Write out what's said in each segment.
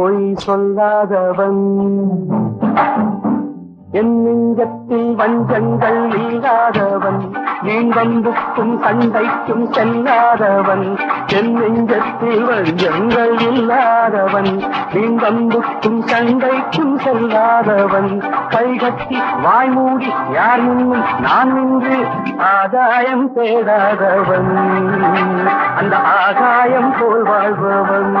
பொய் சொல்லாதவன். என் நெஞ்சத்தில் வஞ்சங்கள் இல்லாதவன் வீண் வம்புக்கும் சண்டைக்கும் செல்லாதவன். என் நெஞ்சத்தில் வஞ்சங்கள் இல்லாதவன். வீண் வம்புக்கும் சண்டைக்கும் செல்லாதவன். கைகட்டி வாய்மூடி யார் முன்னும் நான் நின்று ஆதாயம் தேடாதவன். அந்த ஆகாயம் போல் வாழ்பவன்.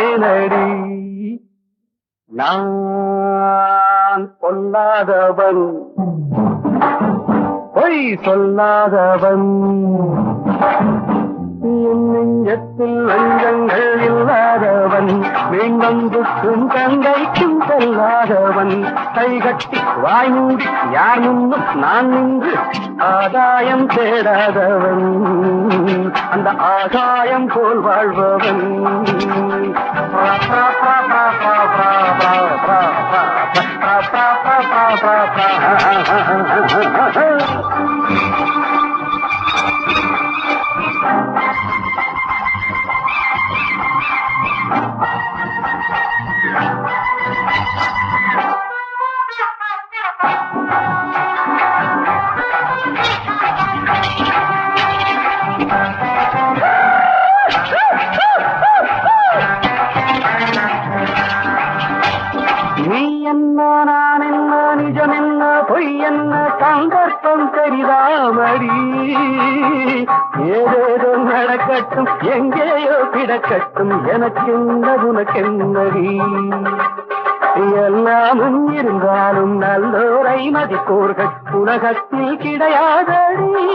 வேங்கையானே நடி நான் பொல்லாதவன் பொய் சொல்லாதவன். என் நெஞ்சத்தில் வஞ்சங்கள் இல்லாதவன் மீன்புக்கும் தங்கைக்கும் செல்லாதவன். கைகட்டி வாய் மூடி யார் முன்னும் நான் நின்று ஆதாயம் தேடாதவன். அந்த ஆகாயம் போல் வாழ்பவன். நீ Ha ha ha! கிடக்கட்டும் எங்கேயோ கிடக்கட்டும் எனக்கென்ன உனக்கென்னடி எல்லாமும் இருந்தாலும் நல்லோரை மதிப்போர்கள் உலகத்தில் கிடையாதடி.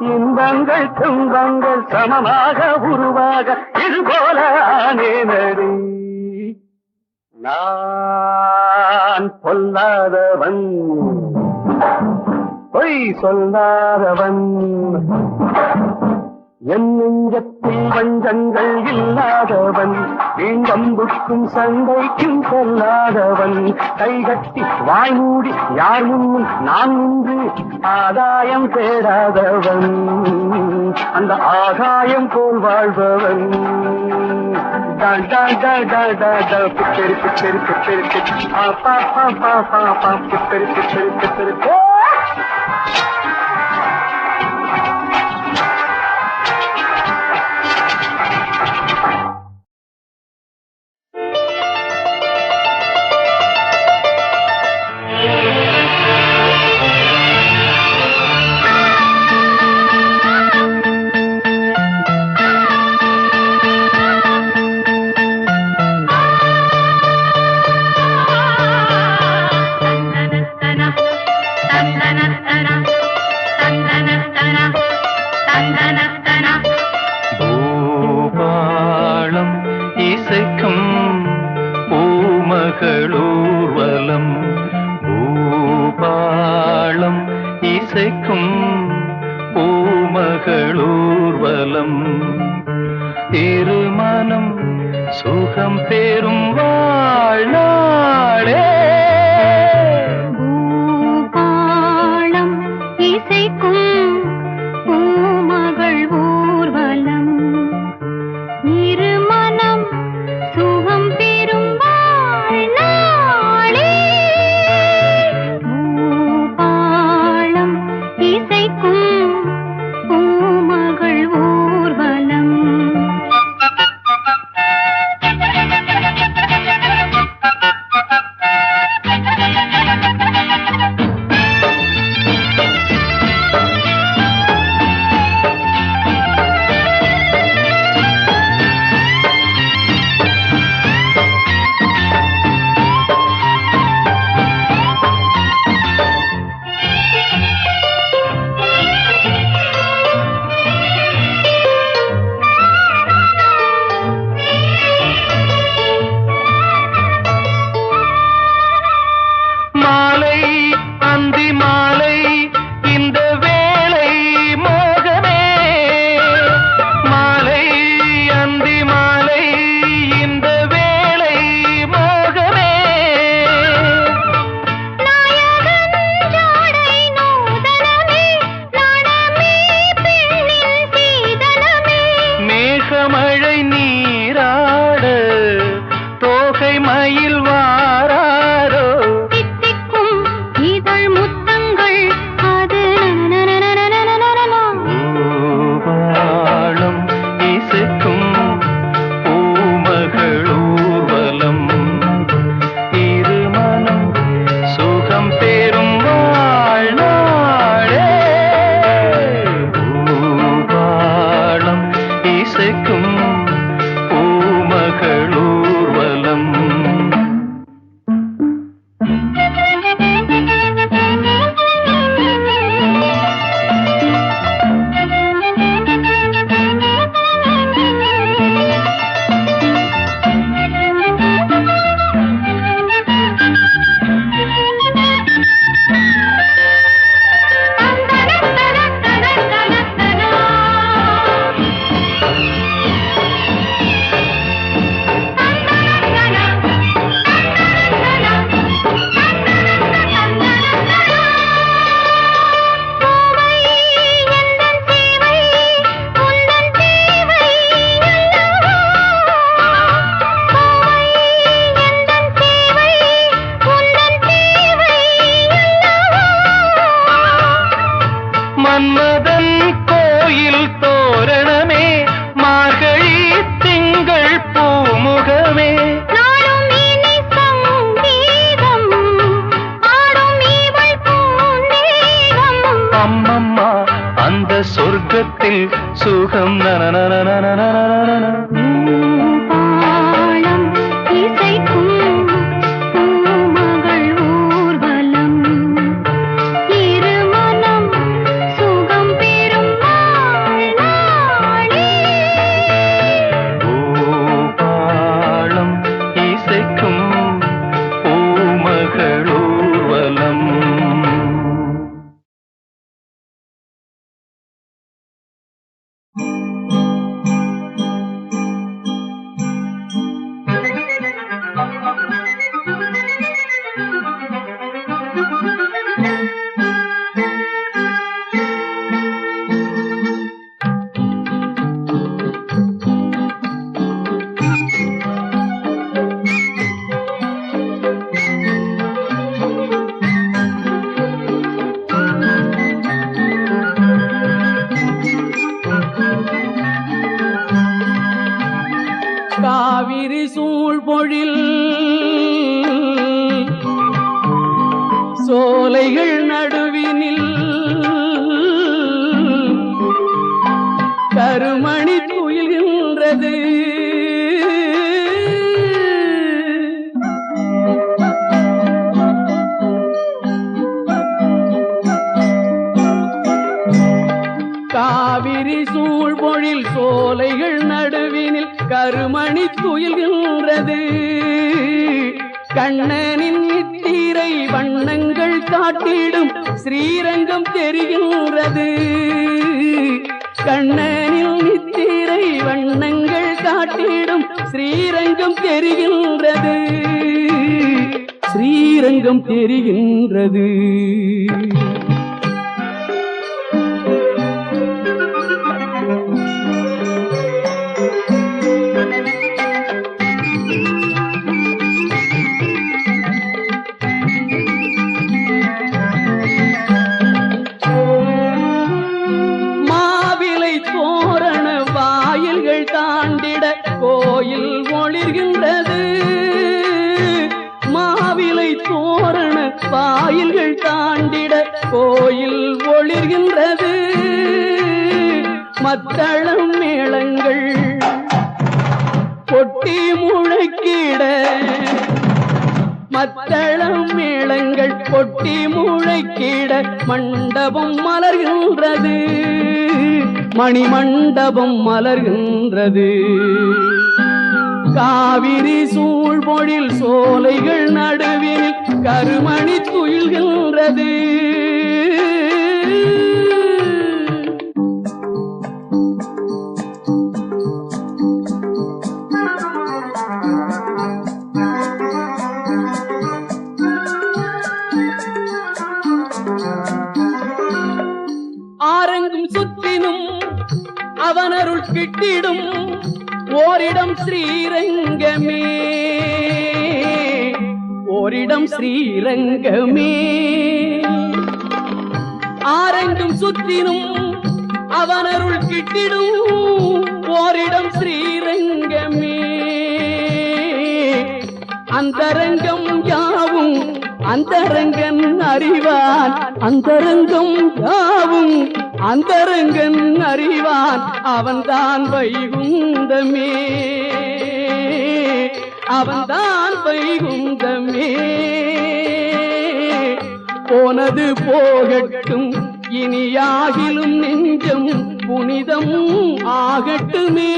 இன்பங்கள் துன்பங்கள் சமமாக உருவாக இது போல ஆனேனடி. நான் பொல்லாதவன். பொய் சொல்லாதவன். என் நெஞ்சத்தில் வஞ்சங்கள் இல்லாதவன் வீண்டம்புக்கும் சண்டைக்கும் செல்லாதவன். கைகட்டி வாய் மூடி யார் முன்னும் நான் நின்று ஆதாயம் தேடாதவன். அந்த ஆகாயம் போல் வாழ்பவன். da da da da மாலை சோலைகள் நடுவினில் கருமணி துயில்கின்றது காவிரி சூழ்பொழில் சோலைகள் நடுவினில் கருமணி துயில்கின்றது கண்ணனின் தெரிகின்றது. கண்ணனில் நித்திரை வண்ணங்கள் காட்டிடும் ஸ்ரீரங்கம் தெரிகின்றது. ஸ்ரீரங்கம் தெரிகின்றது. மணி மண்டபம் மலர்கின்றது. காவிரி சூழ்பொழில் சோலைகள் நடுவில் கருமணி துயில்கின்றது. ஸ்ரீரங்கமே. ஆரெங்கும் சுற்றினும் அவனருள் கிட்டிடும் ஓரிடம் ஸ்ரீரங்கமே. அந்தரங்கம் யாவும் அந்தரங்கன் அறிவான். அந்தரங்கம் யாவும் அந்தரங்கன் அறிவான். அவன்தான் வைகுந்தமே. அவன்தான் வைகுந்தமே. போனது போகட்டும் இனியாகிலும் நெஞ்சம் புனிதம் ஆகட்டுமே.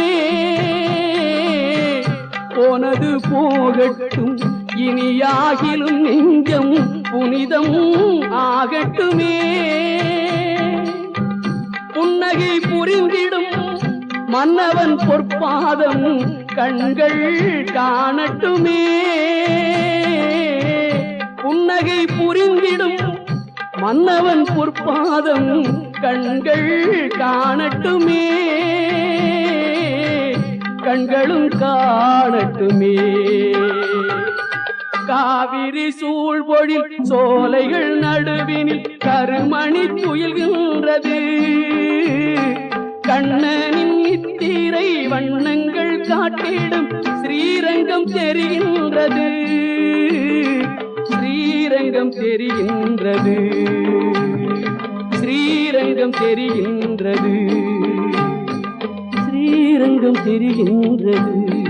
போனது போகட்டும் இனியாகிலும் நெஞ்சம் புனிதம் ஆகட்டுமே. புன்னகை புரிந்திடும் மன்னவன் பொற்பாதம் கண்கள் காணட்டுமே. புன்னகை புரிந்திடும் மன்னவன் பொற்பாதம் கண்கள் காணட்டுமே. கண்களும் காணட்டுமே. காவிரி சூழ்பொழில் சோலைகள் நடுவினில் கருமணி துயில்கின்றது கண்ணனின் இத்திரை வண்ணங்கள் காட்டிடும் ஸ்ரீரங்கம் தெரிகின்றது. ஸ்ரீரங்கம் தெரிகின்றது. ஸ்ரீரங்கம் தெரிகின்றது. ஸ்ரீரங்கம் தெரிகின்றது.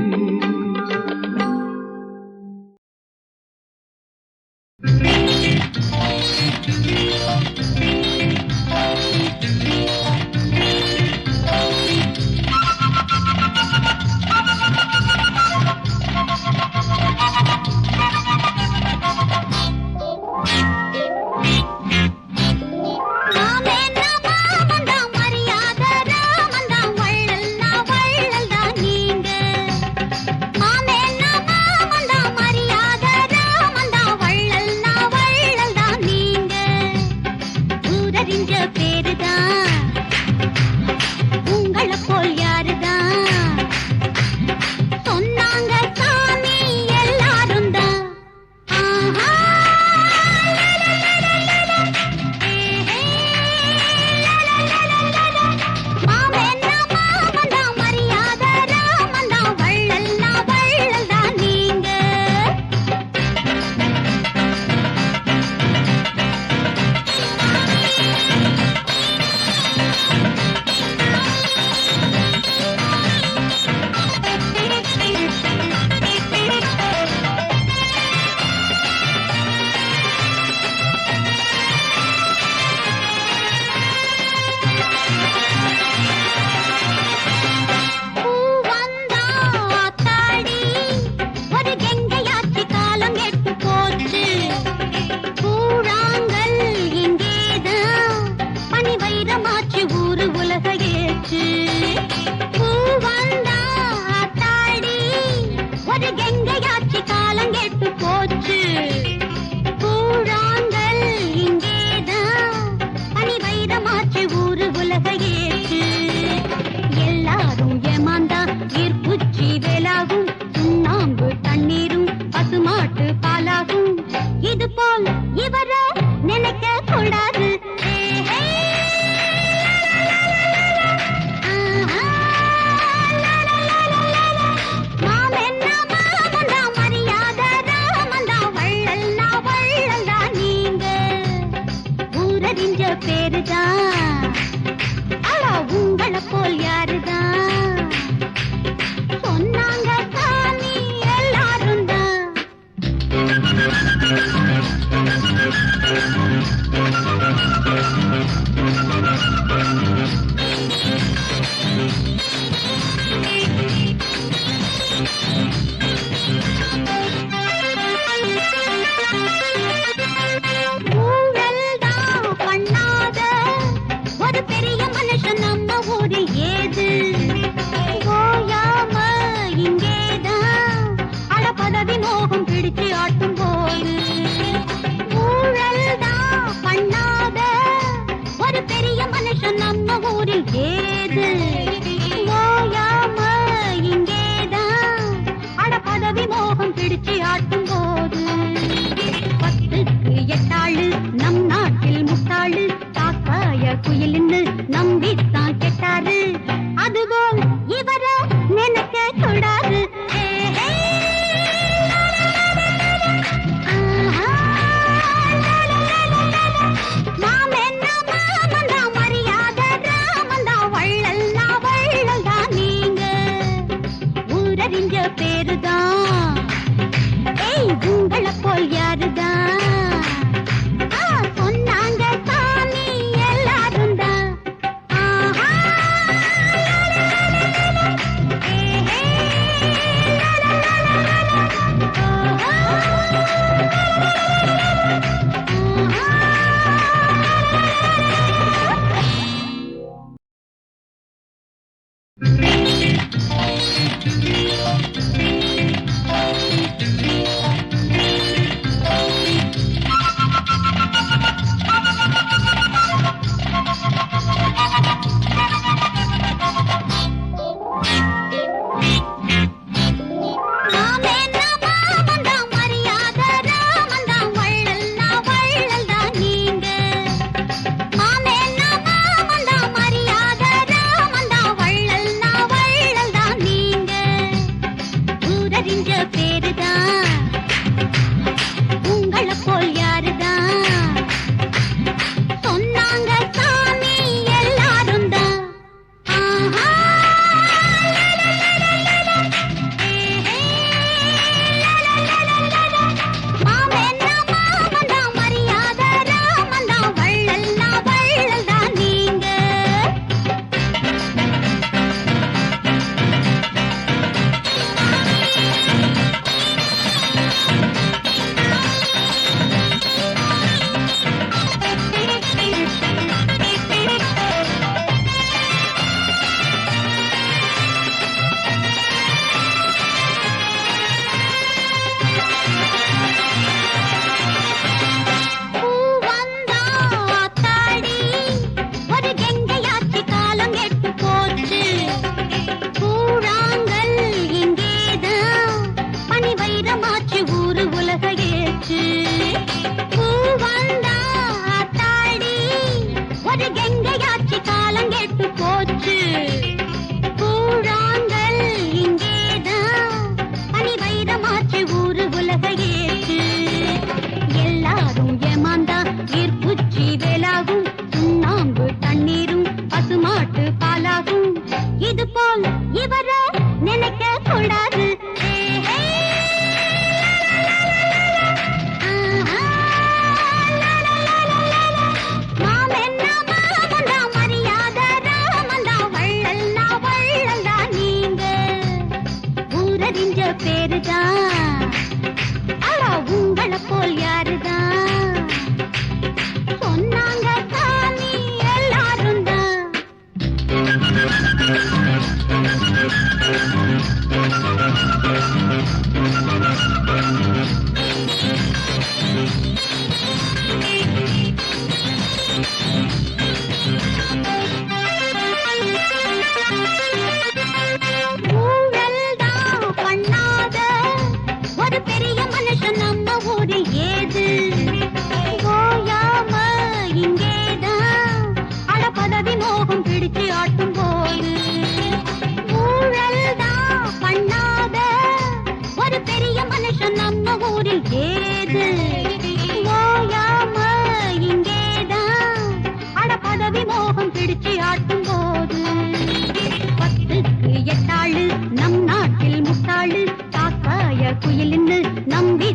வாழ்க்குயில் என்று நம்பி